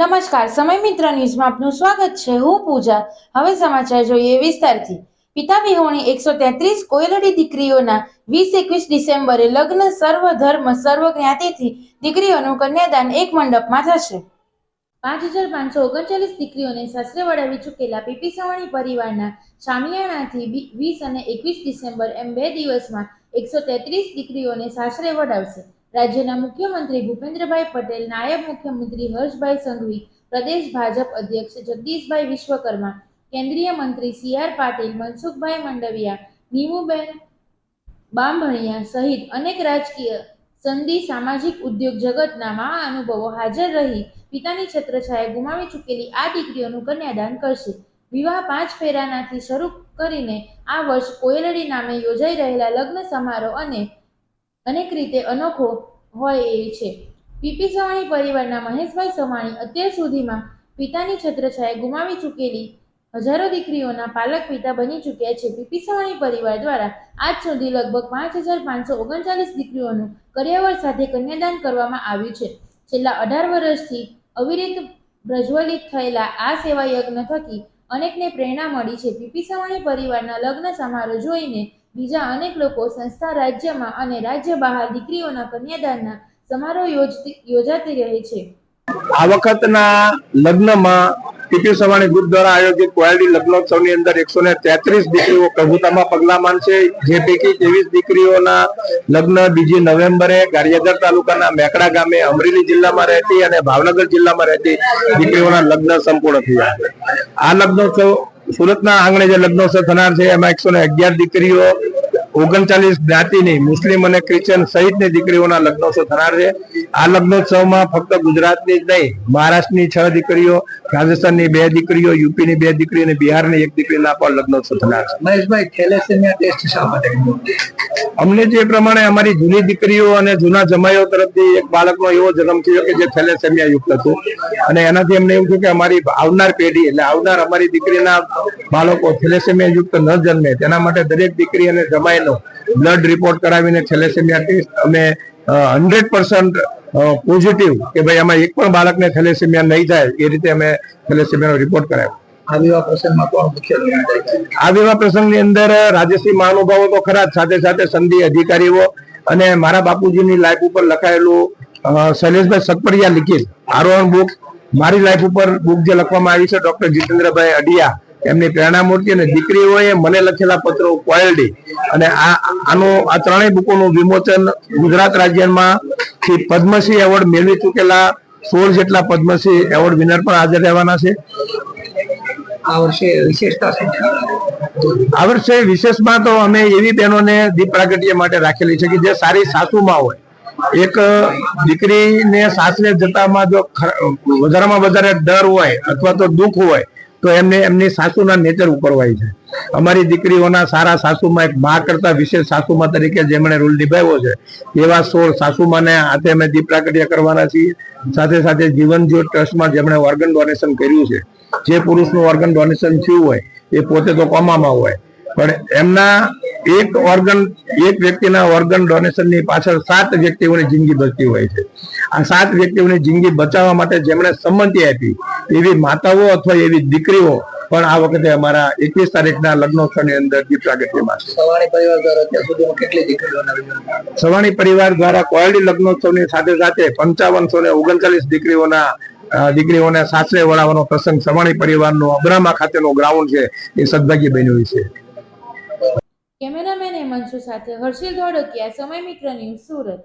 નમસ્કાર, સમય મિત્ર ન્યૂઝમાં આપનું સ્વાગત છે. હું પૂજા. હવે સમાચાર જોઈએ વિસ્તારથી. પિતા વિહોણી એકસો તેત્રીસ, કોયલડી દીકરીઓના વીસ એકવીસ ડિસેમ્બરે લગ્ન સર્વ ધર્મ, સર્વ જ્ઞાતિથી દીકરીઓનું કન્યાદાન એક મંડપમાં થશે. પાંચ હજાર પાંચસો ઓગણચાલીસ દીકરીઓને સાસરે વળાવી ચૂકેલા પીપી સવાણી પરિવારના શામિયાણાથી વીસ અને એકવીસ ડિસેમ્બર એમ બે દિવસમાં એકસો તેત્રીસ દીકરીઓને સાસરે વડાવશે. રાજ્યના મુખ્યમંત્રી ભૂપેન્દ્રભાઈ પટેલ, નાયબ મુખ્યમંત્રી હર્ષભાઈ સંઘવી, પ્રદેશ ભાજપ અધ્યક્ષ જગદીશભાઈ વિશ્વકર્મા, કેન્દ્રીય મંત્રી સી આર પાટીલ, મનસુખભાઈ મંડવિયા, નીમુબેન બામણિયા સહિત અનેક રાજકીય સંધિ સામાજિક ઉદ્યોગ જગતના મહા અનુભવો હાજર રહી પિતાની છત્રછાયા ગુમાવી ચૂકેલી આ દીકરીઓનું કન્યાદાન કરશે. વિવાહ પાંચ ફેરાનાથી શરૂ કરીને આ વર્ષ કોયલડી નામે યોજાઈ રહેલા લગ્ન સમારોહ અને અનેક રીતે અનોખો હોય એ છે. પીપી સવાણી પરિવારના મહેશભાઈ સવાણી અત્યાર સુધીમાં પિતાની છત્રછાયા ગુમાવી ચૂકેલી. હજારો દીકરીઓના પાલક પિતા બની ચૂક્યા છે. પીપી સવાણી પરિવાર દ્વારા આજ સુધી લગભગ પાંચ હજાર પાંચસો ઓગણચાલીસ દીકરીઓનું કર્યાવર સાથે કન્યાદાન કરવામાં આવ્યું છે. છેલ્લા અઢાર વર્ષથી અવિરત પ્રજ્વલિત થયેલા આ સેવા યજ્ઞ થકી અનેકને પ્રેરણા મળી છે. પીપી સવાણી પરિવારના લગ્ન સમારોહ જોઈને બીજા અનેક લોકો સંસ્થા રાજ્યમાં અને રાજ્ય બહાર દીકરીઓના કન્યાદાનના સમારોહ યોજાતી રહે છે. આ વખતના લગ્નમાં પીપી સવાણી ગ્રુપ દ્વારા આયોજિત કોયલડી લગ્નોત્સવની અંદર એકસો ને તેત્રીસ દીકરીઓ પ્રભુતામાં પગલામાન છે જે પૈકી ત્રેવીસ દીકરીઓના લગ્ન બીજી નવેમ્બરે ગારિયાદર તાલુકાના મેકડા ગામે અમરેલી જિલ્લામાં રહેતી અને ભાવનગર જિલ્લામાં રહેતી દીકરીઓના લગ્ન સંપૂર્ણ થયા. આ લગ્નોત્સવ સુરતના આંગણે જે લગ્નોત્સવ થનાર છે, એમાં એકસો દીકરીઓ, ઓગણચાલીસ જ્ઞાતિની મુસ્લિમ અને ક્રિશ્ચિયન સહિતની દીકરીઓના લગ્નોત્સવ થનાર છે આ લગ્નોત્સવમાં ફક્ત ગુજરાતની જ નહીં, મહારાષ્ટ્રની છ દીકરીઓ, રાજસ્થાનની બે દીકરીઓ, યુપીની બે દીકરી અને બિહારની એક દીકરીના પણ લગ્નોત્સવ થનાર છે મહેશભાઈ, થેલેસેમિયા ટેસ્ટ શા માટે? અમને જે પ્રમાણે અમારી જૂની દીકરીઓ અને જૂના જમાઈઓ તરફથી એક બાળકનો એવો જન્મ થયો કે જે થેલેસેમિયા યુક્ત હતું. અને એનાથી અમને એવું થયું કે અમારી આવનાર પેઢી, એટલે આવનાર અમારી દીકરીના બાળકો થેલેસેમિયા યુક્ત ન જન્મે. તેના માટે દરેક દીકરી અને જમાઈનો બ્લડ રિપોર્ટ કરાવીને થેલેસેમિયા ટેસ્ટ અમે હંડ્રેડ પર્સન્ટ પોઝિટિવ કે ભાઈ આમાં એક પણ બાળકને થેલેસેમિયા નહીં થાય, એ રીતે અમે થેલેસેમિયાનો રિપોર્ટ કરાવ્યો. આ વિવાહ પ્રસંગમાં પ્રસંગની અંદર રાજ્યશ્રી મહાનુભાવો તો ખરા સાથે સાથે સંધિ અધિકારીઓ અને મારા બાપુજીની લાઈફ ઉપર લખાયેલું શૈલેષભાઈ સતપડિયા લિખિત આરોહણ બુક, મારી લાઈફ ઉપર બુક જે લખવામાં આવી છે, ડોક્ટર જીતેન્દ્રભાઈ અડિયા એમની પ્રેરણા મૂર્તિ અને દીકરીઓએ મને લખેલા પત્રો કોયલડી અને આ, આનું, આ ત્રણેય બુકોનું વિમોચન ગુજરાત રાજ્યમાં પદ્મશ્રી એવોર્ડ મેળવી ચૂકેલા સોળ જેટલા પદ્મશ્રી એવોર્ડ વિનર પણ હાજર રહેવાના છે. આ વર્ષે વિશેષતા છે? આ વર્ષે વિશેષમાં તો અમે એવી બહેનોને દીપ પ્રાગટ્ય માટે રાખેલી છે કે જે સારી સાસુમાં હોય એક દીકરીને સાસરે જતામાં જો વધારેમાં વધારે ડર હોય અથવા તો દુઃખ હોય તો એમને, એમની સાસુના નેચર ઉપર હોય છે. અમારી દીકરીઓના સારા સાસુમાં એક મા કરતા વિશેષ સાસુમાં તરીકે જેમણે રોલ નિભાવ્યો છે, એવા સોળ સાસુમાને હાથે અમે દીપ પ્રાગટ્ય કરવાના છીએ. સાથે સાથે જીવન જ્યોત ટ્રસ્ટમાં જેમણે ઓર્ગન ડોનેશન કર્યું છે. જે પુરુષનું ઓર્ગન ડોનેશન થયું હોય, એ પોતે તો કોમામાં હોય. પણ એમના એક ઓર્ગન એક વ્યક્તિના ઓર્ગન ડોનેશનની પાછળ સાત વ્યક્તિઓની જિંદગી બચતી હોય છે. આ સાત વ્યક્તિઓની જિંદગી બચાવવા માટે જેમણે સંમતિ આપી એવી માતાઓ અથવા એવી દીકરીઓ પણ આ વખતે અમારા એકવીસ તારીખના લગ્નોત્સવની અંદર દીપ પ્રાગટ્યમાં સવાણી પરિવાર દ્વારા કોયડી લગ્નોત્સવની સાથે સાથે પંચાવનસો ને ઓગણચાલીસ દીકરીઓના દીકરીઓને સાસરે વળાવવાનો પ્રસંગ સવાણી પરિવારનો અબ્રામા ખાતેનો ગ્રાઉન્ડ છે એ સદભાગ્ય બન્યું છે. કેમેરામેન હેમાંશુ સાથે હર્ષિલ ધોળકિયા સમય મિત્ર ન્યૂઝ સુરત.